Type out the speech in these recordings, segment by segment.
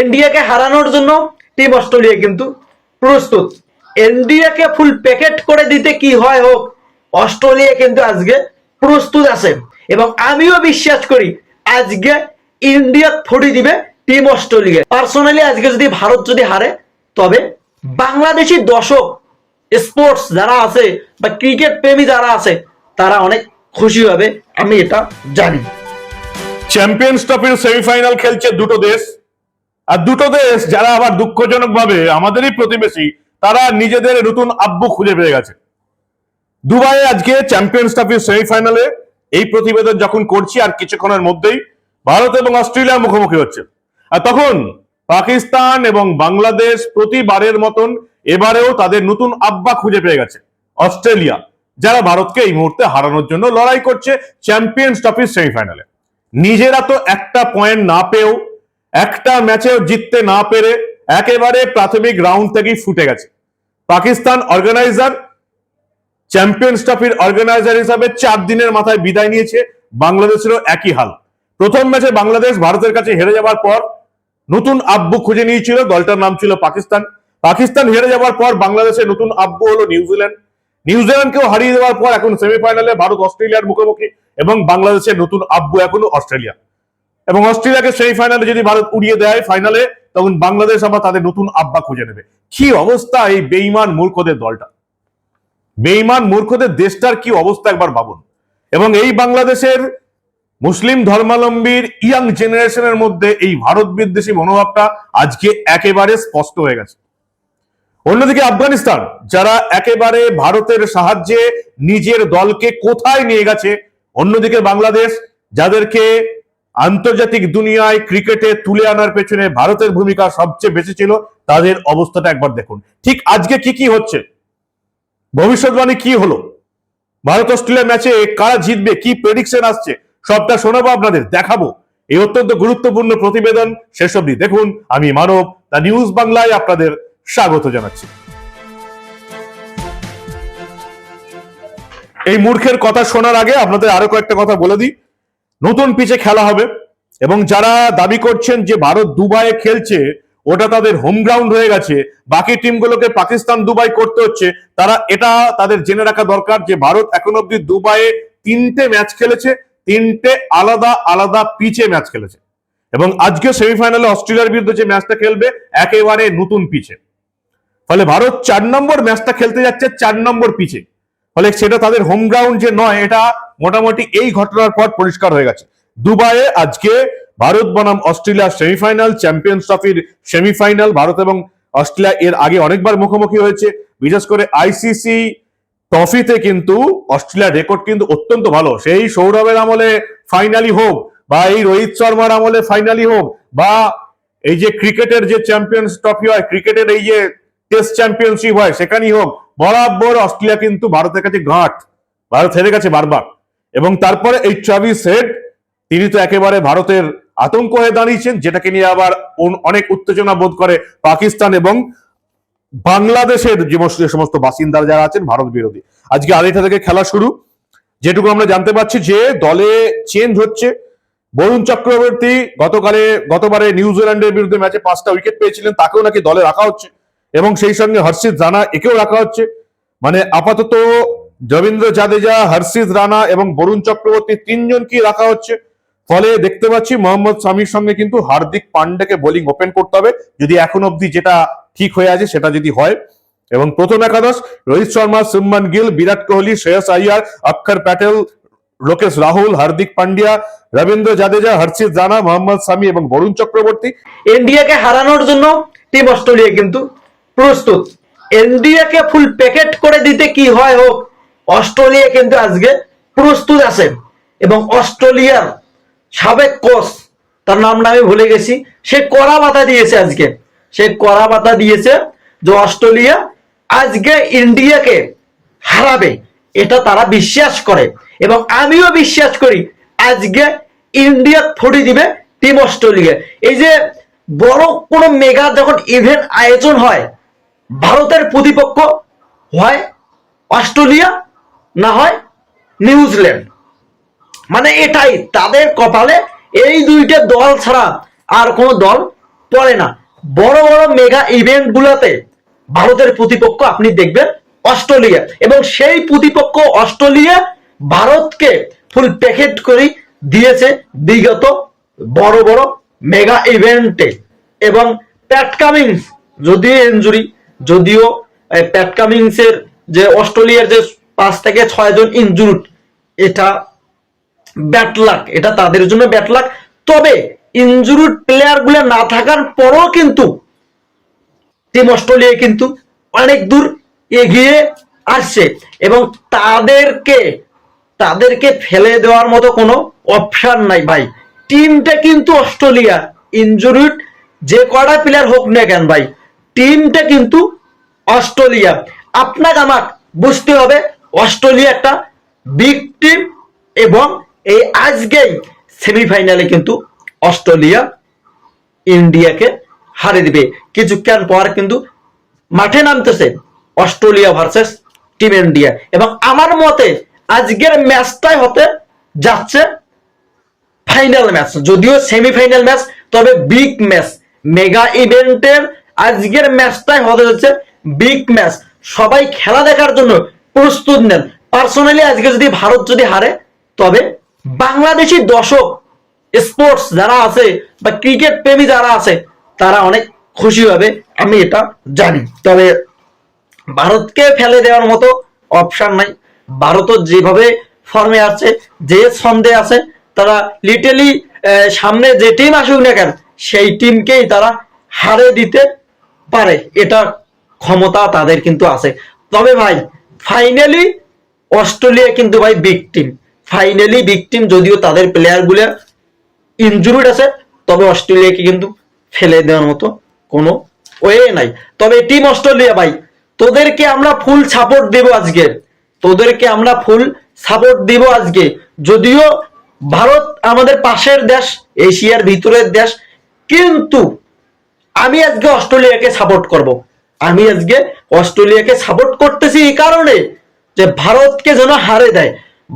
ইন্ডিয়াকে হারানোর জন্য টিম অস্ট্রেলিয়া কিন্তু প্রস্তুত। ইন্ডিয়াকে ফুল প্যাকেট করে দিতে কি হয় হোক, অস্ট্রেলিয়া কিন্তু আজকে প্রস্তুত আছে। এবং আমিও বিশ্বাস করি, আজকে ইন্ডিয়া ফড়ি দিবে টিম অস্ট্রেলিয়া। পার্সোনালি আজকে যদি ভারত যদি হারে, তবে বাংলাদেশি দর্শক স্পোর্টস যারা আছে বা ক্রিকেট প্রেমী যারা আছে, তারা অনেক খুশি হবে, আমি এটা জানি। চ্যাম্পিয়ন্স ট্রফির সেমিফাইনাল খেলছে দুটো দেশ। আর দুটো দেশ যারা আবার দুঃখজনক ভাবে আমাদেরই প্রতিবেশী, তারা নিজেদের নতুন আব্বু খুঁজে পেয়ে গেছে। দুবাইয়ে আজকে চ্যাম্পিয়ন্স ট্রফির সেমিফাইনালে এই প্রতিবেদন যখন করছি, আর কিছুক্ষণের মধ্যেই ভারত এবং অস্ট্রেলিয়ার মুখোমুখি হচ্ছে। আর তখন পাকিস্তান এবং বাংলাদেশ প্রতিবারের মতন এবারেও তাদের নতুন আব্বা খুঁজে পেয়ে গেছে, অস্ট্রেলিয়া, যারা ভারতকে এই মুহূর্তে হারানোর জন্য লড়াই করছে চ্যাম্পিয়ন্স ট্রফির সেমিফাইনালে নিজেরা তো একটা পয়েন্ট না পেয়েও একটা ম্যাচেও জিততে না পেরে একেবারে প্রাথমিক রাউন্ড থেকেই ফুটে গেছে। পাকিস্তান অর্গানাইজার চ্যাম্পিয়ন্স ট্রফির অর্গানাইজার হিসাবে চার দিনের মাথায় বিদায় নিয়েছে, বাংলাদেশেরও একই হাল। প্রথম ম্যাচে বাংলাদেশ ভারতের কাছে হেরে যাওয়ার পর নতুন আব্বু খুঁজে নিয়েছিল, দলটার নাম ছিল পাকিস্তান। পাকিস্তান হেরে যাওয়ার পর বাংলাদেশের নতুন আব্বু হলো নিউজিল্যান্ড নিউজিল্যান্ডকেও হারিয়ে দেওয়ার পর এখন সেমিফাইনালে ভারত অস্ট্রেলিয়ার মুখোমুখি এবং বাংলাদেশের নতুন আব্বু এখনও অস্ট্রেলিয়া। এবং অস্ট্রেলিয়াকে সেমিফাইনালে যদি ভারত উড়িয়ে দেয় ফাইনালে তখন বাংলাদেশ আবার তাদের নতুন আব্বা খুঁজে নেবে। কি অবস্থা এই বেইমান মূর্খদের দলটা? বেইমান মূর্খদের দেশটার কি অবস্থা একবার ভাবুন। এবং এই বাংলাদেশের মুসলিম ধর্মাবলম্বীর ইয়াং জেনারেশনের মধ্যে এই ভারত বিদ্বেষী মনোভাবটা আজকে একেবারে স্পষ্ট হয়ে গেছে। অন্যদিকে আফগানিস্তান, যারা একেবারে ভারতের সাহায্যে নিজের দলকে কোথায় নিয়ে গেছে, অন্যদিকে বাংলাদেশ, যাদেরকে আন্তর্জাতিক দুনিয়ায় ক্রিকেটে তুলে আনার পেছনে ভারতের ভূমিকা সবচেয়ে বেশি ছিল, তাদের অবস্থাটা একবার দেখুন। ঠিক আজকে কি কি হচ্ছে? ভবিষ্যৎবাণী কি হলো? ভারত অস্ট্রেলিয়া ম্যাচে কারা জিতবে? কি প্রেডিকশন আসছে? সবটা শোনাবো আপনাদের, দেখাবো। এই অত্যন্ত গুরুত্বপূর্ণ প্রতিবেদন শেষ অব্দি দেখুন। আমি মানব, দ্য নিউজ বাংলায় আপনাদের স্বাগত জানাচ্ছি। এই মূর্খের কথা শোনার আগে আপনাদের আরও কয়েকটা কথা বলে দিই। নতুন পিচে খেলা হবে। এবং যারা দাবি করছেন যে ভারত দুবাইয়ে খেলছে, ওটা তাদের হোম গ্রাউন্ড হয়ে গেছে। বাকি টিমগুলোকে পাকিস্তান দুবাই করতে হচ্ছে। তারা এটা তাদের জেনে রাখা দরকার যে ভারত এখন অব্দি দুবাইয়ে তিনটে ম্যাচ খেলেছে, তিনটে আলাদা আলাদা পিচে ম্যাচ খেলেছে। এবং আজকে সেমিফাইনালে অস্ট্রেলিয়ার বিরুদ্ধে যে ম্যাচটা খেলবে, একেবারে নতুন পিচে ফলে ভারত চার নম্বর ম্যাচটা খেলতে যাচ্ছে চার নম্বর পিচে ফলে সেটা তাদের হোম গ্রাউন্ড যে নয়, এটা মোটামুটি এই ঘটনার পর পরিষ্কার হয়ে গেছে। দুবাইয়ে আজকে ভারত বনাম অস্ট্রেলিয়া সেমিফাইনাল, চ্যাম্পিয়ন্স ট্রফির সেমিফাইনাল। ভারত এবং অস্ট্রেলিয়া এর আগে অনেকবার মুখোমুখি হয়েছে। বিশেষ করে আইসিসি ট্রফিতে কিন্তু অস্ট্রেলিয়ার রেকর্ড কিন্তু অত্যন্ত ভালো। সেই সৌরভের আমলে ফাইনালি হোক বা এই রোহিত শর্মার আমলে ফাইনালি হোক বা এই যে ক্রিকেটের যে চ্যাম্পিয়ন্স ট্রফি হয়, ক্রিকেটের এই যে টেস্ট চ্যাম্পিয়নশিপ হয়, সেখানেই হোক, বরাবর অস্ট্রেলিয়া কিন্তু ভারতের কাছে ঘাট। ভারত হেরে গেছে বারবার। এবং তারপরে এই ট্রাভিস হেড তিনি তো একেবারে ভারতের আতঙ্ক হয়ে দাঁড়িয়েছেন, যেটাকে নিয়ে আবার অন- অনেক উত্তেজনা বোধ করে পাকিস্তান এবং বাংলাদেশের যে সমস্ত বাসিন্দারা যারা আছেন, ভারত বিরোধী। আজকে আড়াইটা থেকে খেলা শুরু। যেটুকু আমরা জানতে পারছি যে দলে চেঞ্জ হচ্ছে। বরুণ চক্রবর্তী গতকালে, গতবারে নিউজিল্যান্ডের বিরুদ্ধে ম্যাচে পাঁচটা উইকেট পেয়েছিলেন, তাকেও নাকি দলে রাখা হচ্ছে। এবং সেই সঙ্গে হর্ষিত রানা, একেও রাখা হচ্ছে। মানে আপাতত রবীন্দ্র জাদেজা হর্ষিত রানা এবং বরুণ চক্রবর্তী তিনজনকেই রাখা হচ্ছে? ফলে দেখতে পাচ্ছি মোহাম্মদ শামির সঙ্গে কিন্তু হার্দিক পান্ডেকে বোলিং ওপেন করতে হবে। যদি এখন অবধি যেটা ঠিক হয়ে আছে, সেটা যদি হয়। এবং প্রথম একাদশ, রোহিত শর্মা সুমন গিল, বিরাট কোহলি, শ্রেয়স আইয়ার, অক্ষর প্যাটেল, লোকেশ রাহুল, হার্দিক পান্ডিয়া, রবীন্দ্র জাদেজা হর্ষিত রানা, মোহাম্মদ শামি এবং বরুণ চক্রবর্তী। ইন্ডিয়াকে হারানোর জন্য টিম অস্ট্রেলিয়া কিন্তু প্রস্তুত। ইন্ডিয়াকে ফুল প্যাকেট করে দিতে কি হয় হোক অস্ট্রেলিয়া কিন্তু আজকে প্রস্তুত আছে। এবং অস্ট্রেলিয়ার সাবেক কোচ, তার নামটা আমি ভুলে গেছি, সে কড়া বাতা দিয়েছে আজকে। সে কড়া বাতা দিয়েছে যে অস্ট্রেলিয়া আজকে ইন্ডিয়াকে হারাবে, এটা তারা বিশ্বাস করে। এবং আমিও বিশ্বাস করি আজকে ইন্ডিয়া ফড়ি দিবে টিম অস্ট্রেলিয়া। এই যে বড় কোনো মেগা যখন ইভেন্ট আয়োজন হয়, ভারতের প্রতিপক্ষ হয় অস্ট্রেলিয়া না হয় নিউজিল্যান্ড। মানে এটাই, তাদের কপালে এই দুইটা দল ছাড়া আর কোনো দল পড়ে না। বড় বড় মেগা ইভেন্ট গুলাতে ভারতের প্রতিপক্ষ, আপনি দেখবেন, অস্ট্রেলিয়া। এবং সেই প্রতিপক্ষ অস্ট্রেলিয়া ভারতকে ফুল প্যাকেট করে দিয়েছে বিগত বড় বড় মেগা ইভেন্টে। এবং প্যাট কামিংস, যদিও ইনজুরি যদিও এই প্যাট কামিংসের যে অস্ট্রেলিয়ার যে পাঁচ থেকে ছয় জন ইনজুরিড এটা ব্যাটলাক এটা তাদের জন্য ব্যাটলাক তবে ইনজুরিড প্লেয়ারগুলো না থাকার পরও কিন্তু টিম অস্ট্রেলিয়া কিন্তু অনেক দূর এগিয়ে আসছে এবং তাদেরকে তাদেরকে ফেলে দেওয়ার মতো কোনো অপশন নাই ভাই। টিমটা কিন্তু অস্ট্রেলিয়া ইনজুরিড যে কটা প্লেয়ার হোক না কেন ভাই টিমটা কিন্তু অস্ট্রেলিয়া। আপনাকে আমাকে বুঝতে হবে অস্ট্রেলিয়া একটা বিগ টিম এবং এই আজকেই সেমিফাইনালে কিন্তু অস্ট্রেলিয়া ইন্ডিয়াকে হারে দিবে। কিছুক্ষণ পর কিন্তু মাঠে নামতেছে অস্ট্রেলিয়া ভার্সেস টিম ইন্ডিয়া এবং আমার মতে আজকের ম্যাচটাই হতে যাচ্ছে ফাইনাল ম্যাচ যদিও সেমিফাইনাল ম্যাচ তবে বিগ ম্যাচ মেগা ইভেন্টের আজকের ম্যাচটাই হতে যাচ্ছে বিগ ম্যাচ সবাই খেলা দেখার জন্য প্রস্তুত নেন। পার্সোনালি আজকে যদি ভারত যদি হারে, তবে বাংলাদেশি দর্শক স্পোর্টস যারা আছে বা ক্রিকেট প্রেমী যারা আছে, তারা অনেক খুশি হবে, আমি এটা জানি। তবে ভারতকে ফেলে দেওয়ার মতো অপশন নাই। ভারতও যেভাবে ফর্মে আছে, যে ছন্দে আছে, তারা লিটালি সামনে যে টিম আসুক না কেন, সেই টিমকেই তারা হারে দিতে পারে। এটা ক্ষমতা তাদের কিন্তু আছে। তবে ভাই ফাইনালি অস্ট্রেলিয়া কিন্তু ভাই big team finally big team যদিও তাদের প্লেয়ারগুলো ইনজুরিড আছে, তবে অস্ট্রেলিয়াকে কিন্তু ফেলে দেওয়ার মতো কোনো ওয়ে নাই। তবে টিম অস্ট্রেলিয়া ভাই, তোদেরকে আমরা ফুল সাপোর্ট দেব আজকে। তোদেরকে আমরা ফুল সাপোর্ট দিব আজকে। যদিও ভারত আমাদের পাশের দেশ, এশিয়ার ভিতরের দেশ, কিন্তু আমি আজকে অস্ট্রেলিয়াকে সাপোর্ট করব। আমি আজকে অস্ট্রেলিয়াকে সাপোর্ট করতেছি এই কারণে যে ভারতকে যেন হারে দেয়।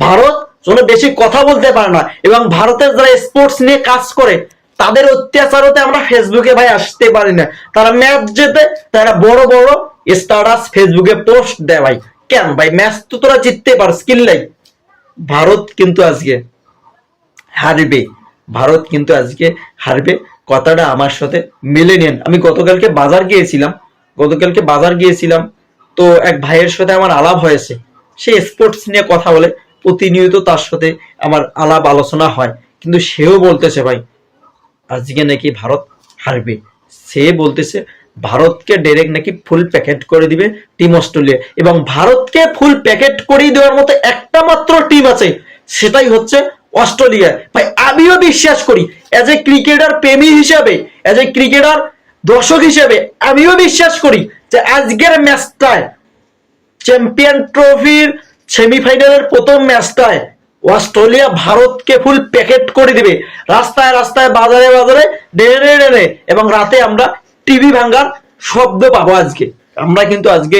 ভারত যেন বেশি কথা বলতে পারে না এবং ভারতের যারা স্পোর্টস নিয়ে কাজ করে, তাদের অত্যাচারতে আমরা ফেসবুকে ভাই আসতে পারি না। তারা ম্যাচ জেতে তারা বড় বড় স্ট্যাটাস ফেসবুকে পোস্ট দেয় ভাই। কেন ভাই? ম্যাচ তো তোরা জিততে পার স্কিল নাই। ভারত কিন্তু আজকে হারবে। ভারত কিন্তু আজকে হারবে। কথাটা আমার সাথে মিলে নেন। আমি গতকালকে বাজার গিয়েছিলাম। গতকালকে বাজার গিয়েছিলাম, তো এক ভাইয়ের সাথে আমার আলাপ হয়েছে। সে স্পোর্টস নিয়ে কথা বলে, প্রতিনিয়ত তার সাথে আমার আলাপ আলোচনা হয়। কিন্তু সেও বলতেছে, ভাই, আজকে নাকি ভারত হারবে। সে বলতেছে, ভারতকে ডাইরেক্ট নাকি ফুল প্যাকেট করে দিবে টিম অস্ট্রেলিয়া। এবং ভারতকে ফুল প্যাকেট করে দেওয়ার মতো একটা মাত্র টিম আছে, সেটাই হচ্ছে অস্ট্রেলিয়া। ভাই, আমিও বিশ্বাস করি এজ এ ক্রিকেটার প্রেমী হিসাবে এজ এ ক্রিকেটার দর্শক হিসেবে আমিও বিশ্বাস করি যে আজকের ম্যাচটায় চ্যাম্পিয়ন ট্রফির সেমিফাইনালের প্রথম ম্যাচটায় অস্ট্রেলিয়া ভারতকে ফুল প্যাকেট করে দিবে। রাস্তায় রাস্তায়, বাজারে বাজারে ডেনে ডেনে এবং রাতে আমরা টিভি ভাঙ্গার শব্দ পাবো আজকে। আমরা কিন্তু আজকে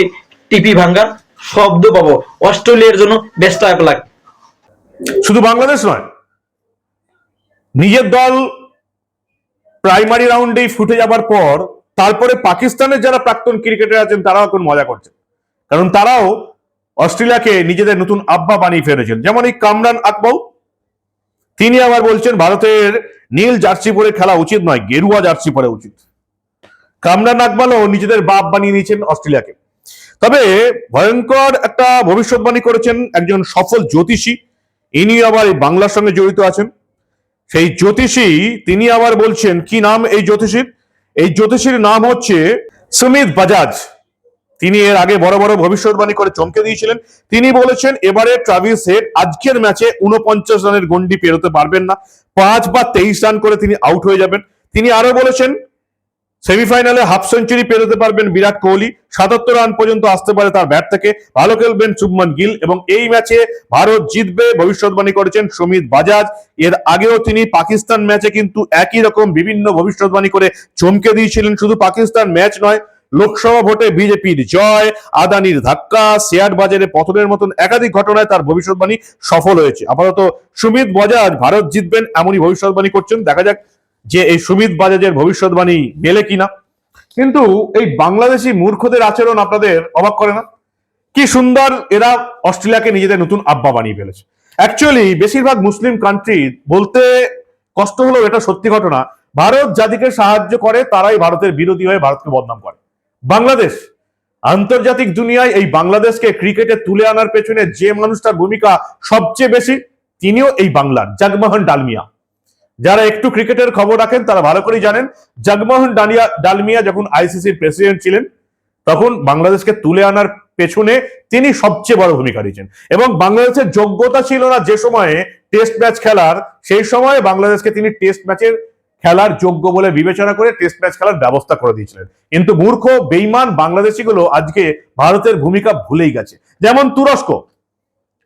টিভি ভাঙ্গার শব্দ পাবো। অস্ট্রেলিয়ার জন্য বেস্ট অফ লাক শুধু বাংলাদেশ নয়, নিজের দল প্রাইমারি রাউন্ডেই ফুটে যাবার পর তারপরে পাকিস্তানের যারা প্রাক্তন ক্রিকেটার আছেন, তারাও এখন মজা করছেন। কারণ তারাও অস্ট্রেলিয়াকে নিজেদের নতুন আব্বা বানিয়ে ফেলেছেন। যেমন এই কামরান আকবউ তিনি আবার বলছেন, ভারতের নীল জার্সি পরে খেলা উচিত নয়, গেরুয়া জার্সি পরে উচিত। কামরান আকবালও নিজেদের বাপ বানিয়ে নিয়েছেন অস্ট্রেলিয়াকে। তবে ভয়ঙ্কর একটা ভবিষ্যৎবাণী করেছেন একজন সফল জ্যোতিষী। ইনি আবার বাংলার সঙ্গে জড়িত আছেন। সেই জ্যোতিষী, তিনি আবার বলছেন, কি নাম এই জ্যোতিষীর? এই জ্যোতিষীর নাম হচ্ছে সুমিত বাজাজ। তিনি এর আগে বড় বড় ভবিষ্যৎবাণী করে চমকে দিয়েছিলেন। তিনি বলেছেন, এবারে ট্রাভিস হেড আজকের ম্যাচে উনপঞ্চাশ রানের গন্ডি পেরোতে পারবেন না। পাঁচ বা তেইশ রান করে তিনি আউট হয়ে যাবেন। তিনি আরও বলেছেন সেমিফাইনালে হাফ সেঞ্চুরি পেরোতে পারবেন বিরাট কোহলি। সাতাত্তর রান পর্যন্ত আসতে পারে তার ব্যাট থেকে। ভালো খেলবেন শুভমান গিল এবং এই ম্যাচে ভারত জিতবে ভবিষ্যৎবাণী করেছেন সুমিত বাজাজ। এর আগেও তিনি পাকিস্তান ম্যাচে কিন্তু একই রকম বিভিন্ন ভবিষ্যৎবাণী করে চমকে দিয়েছিলেন। শুধু পাকিস্তান ম্যাচ নয়, লোকসভা ভোটে বিজেপির জয়, আদানির ধাক্কা শেয়ার বাজারে পতনের মতন একাধিক ঘটনায় তার ভবিষ্যৎবাণী সফল হয়েছে। আপাতত সুমিত বাজাজ ভারত জিতবেন এমনই ভবিষ্যৎবাণী করছেন। দেখা যাক যে এই সুমিত বাজাজের ভবিষ্যৎবাণী মেলে কিনা। কিন্তু এই বাংলাদেশি মূর্খদের আচরণ আপনাদের অবাক করে না? কি সুন্দর এরা অস্ট্রেলিয়াকে নিজেদের নতুন আব্বা বানিয়ে ফেলেছে। অ্যাকচুয়ালি বেশিরভাগ মুসলিম কান্ট্রি বলতে কষ্ট হলেও এটা সত্যি ঘটনা, ভারত যাদেরকে সাহায্য করে, তারাই ভারতের বিরোধী হয়ে ভারতকে বদনাম করে। বাংলাদেশ, আন্তর্জাতিক দুনিয়ায় এই বাংলাদেশকে ক্রিকেটে তুলে আনার পেছনে যে মানুষটার ভূমিকা সবচেয়ে বেশি, তিনিও এই বাংলার জগমোহন ডালমিয়া। যারা একটু ক্রিকেটের খবর রাখেন, তারা ভালো করেই জানেন, জগমোহন ডালিয়া ডালমিয়া যখন আইসিসির প্রেসিডেন্ট ছিলেন, তখন বাংলাদেশকে তুলে আনার পেছনে তিনি সবচেয়ে বড় ভূমিকা নিয়েছেন। এবং বাংলাদেশের যোগ্যতা ছিল না যে সময়ে টেস্ট ম্যাচ খেলার, সেই সময়ে বাংলাদেশকে তিনি টেস্ট ম্যাচের খেলার যোগ্য বলে বিবেচনা করে টেস্ট ম্যাচ খেলার ব্যবস্থা করে দিয়েছিলেন। কিন্তু মূর্খ বেইমান বাংলাদেশিগুলো আজকে ভারতের ভূমিকা ভুলেই গেছে। যেমন তুরস্ক,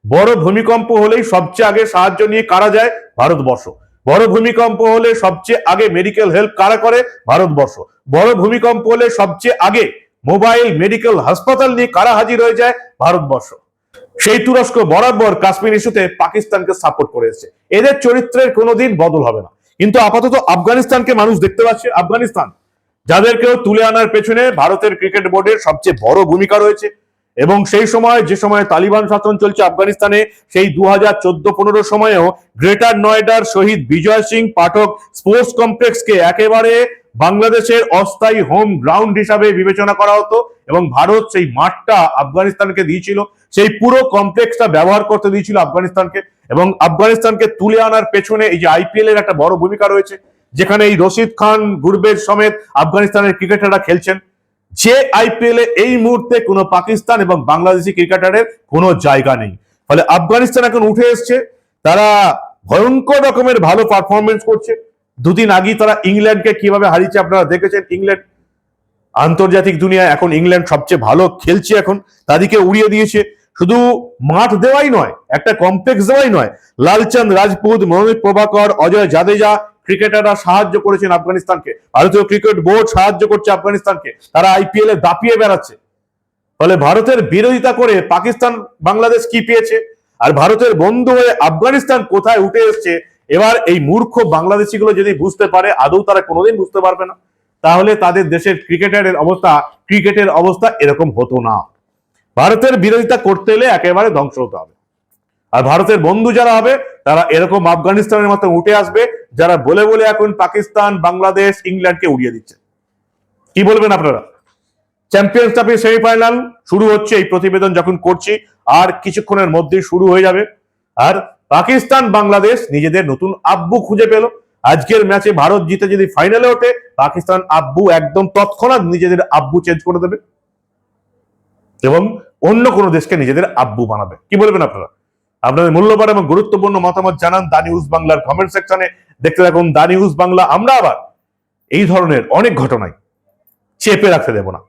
বড় ভূমিকম্প হলেই সবচেয়ে আগে সাহায্য নিয়ে কারা যায়? ভারতবর্ষ। বড় ভূমিকম্প হলে সবচেয়ে আগে মেডিকেল হেল্প কারা করে? ভারতবর্ষ। বড় ভূমিকম্প হলে সবচেয়ে আগে মোবাইল মেডিকেল হাসপাতাল নিয়ে কারা হাজির হয়ে যায়? ভারতবর্ষ। সেই তুরস্ক বরাবর কাশ্মীর ইস্যুতে পাকিস্তানকে সাপোর্ট করে এসেছে। এদের চরিত্রের কোনোদিন বদল হবে না। কিন্তু আপাতত আফগানিস্তানকে মানুষ দেখতে পাচ্ছে। আফগানিস্তান, যাদেরকেও তুলে আনার পেছনে ভারতের ক্রিকেট বোর্ডের সবচেয়ে বড় ভূমিকা রয়েছে। এবং সেই সময়, যে সময় তালিবান শাসন চলছে আফগানিস্তানে, সেই দু হাজার চোদ্দ পনেরো সময়েও গ্রেটার নয়ডার শহীদ বিজয় সিং পাঠক স্পোর্টস কমপ্লেক্সকে একেবারে বাংলাদেশের অস্থায়ী হোম গ্রাউন্ড হিসাবে বিবেচনা করা হতো এবং ভারত সেই মাঠটা আফগানিস্তানকে দিয়েছিল। সেই পুরো কমপ্লেক্সটা ব্যবহার করতে দিয়েছিল আফগানিস্তানকে এবং আফগানিস্তানকে তুলে আনার পেছনে এই যে আইপিএল এর একটা বড় ভূমিকা রয়েছে, যেখানে এই রশিদ খান গুরবের সমেত আফগানিস্তানের ক্রিকেটাররা খেলছেন। যে আইপিএল এ এই মুহূর্তে কোনো পাকিস্তান এবং বাংলাদেশি ক্রিকেটারের কোনো জায়গা নেই। ফলে আফগানিস্তান এখন উঠে এসছে। তারা ভয়ঙ্কর রকমের ভালো পারফরমেন্স করছে। দুদিন আগেই তারা ইংল্যান্ডকে কীভাবে হারিয়েছে আপনারা দেখেছেন। ইংল্যান্ড আন্তর্জাতিক দুনিয়ায় এখন ইংল্যান্ড সবচেয়ে ভালো খেলছে এখন। তাদেরকে উড়িয়ে দিয়েছে। শুধু মাঠ দেওয়াই নয়, একটা কমপ্লেক্স দেওয়াই নয়। লালচাঁদ রাজপুত, মনোনীত প্রভাকর, অজয় জাদেজা ক্রিকেটাররা সাহায্য করেছেন আফগানিস্তানকে। ভারতীয় ক্রিকেট বোর্ড সাহায্য করছে আফগানিস্তানকে। তারা আইপিএল এ দাপিয়ে বেড়াচ্ছে। ফলে ভারতের বিরোধিতা করে পাকিস্তান বাংলাদেশ কি পেয়েছে? আর ভারতের বন্ধু হয়ে আফগানিস্তান কোথায় উঠে এসছে? এবার এই মূর্খ বাংলাদেশিগুলো যদি বুঝতে পারে, আদৌ তারা কোনোদিন বুঝতে পারবে না। তাহলে তাদের দেশের ক্রিকেটারের অবস্থা, ক্রিকেটের অবস্থা এরকম হতো না। ভারতের বিরোধিতা করতে এলে একেবারে ধ্বংস হতে হবে। আর ভারতের বন্ধু যারা হবে, তারা এরকম আফগানিস্তানের মতো উঠে আসবে, যারা বলে বলে এখন পাকিস্তান, বাংলাদেশ, ইংল্যান্ডকে উড়িয়ে দিচ্ছে। কি বলবেন আপনারা? চ্যাম্পিয়ন্স ট্রফি সেমিফাইনাল শুরু হচ্ছে এই প্রতিবেদন যখন করছি, আর কিছুক্ষণের মধ্যেই শুরু হয়ে যাবে। আর পাকিস্তান, বাংলাদেশ নিজেদের নতুন আব্বু খুঁজে পেল। আজকের ম্যাচে ভারত জিতে যদি ফাইনালে ওঠে, পাকিস্তান আব্বু একদম তৎক্ষণাৎ নিজেদের আব্বু চেঞ্জ করে দেবে। এবং অন্য কোনো দেশকে নিজেদের আব্বু বানাবে। কি বলবেন আপনারা? আপনাদের মূল্যবান এবং গুরুত্বপূর্ণ মতামত জানান দা নিউজ বাংলার কমেন্ট সেকশনে দেখতে থাকুন দা নিউজ বাংলা, আমরা আবার এই ধরনের অনেক ঘটনায় চেপে রাখতে দেব না।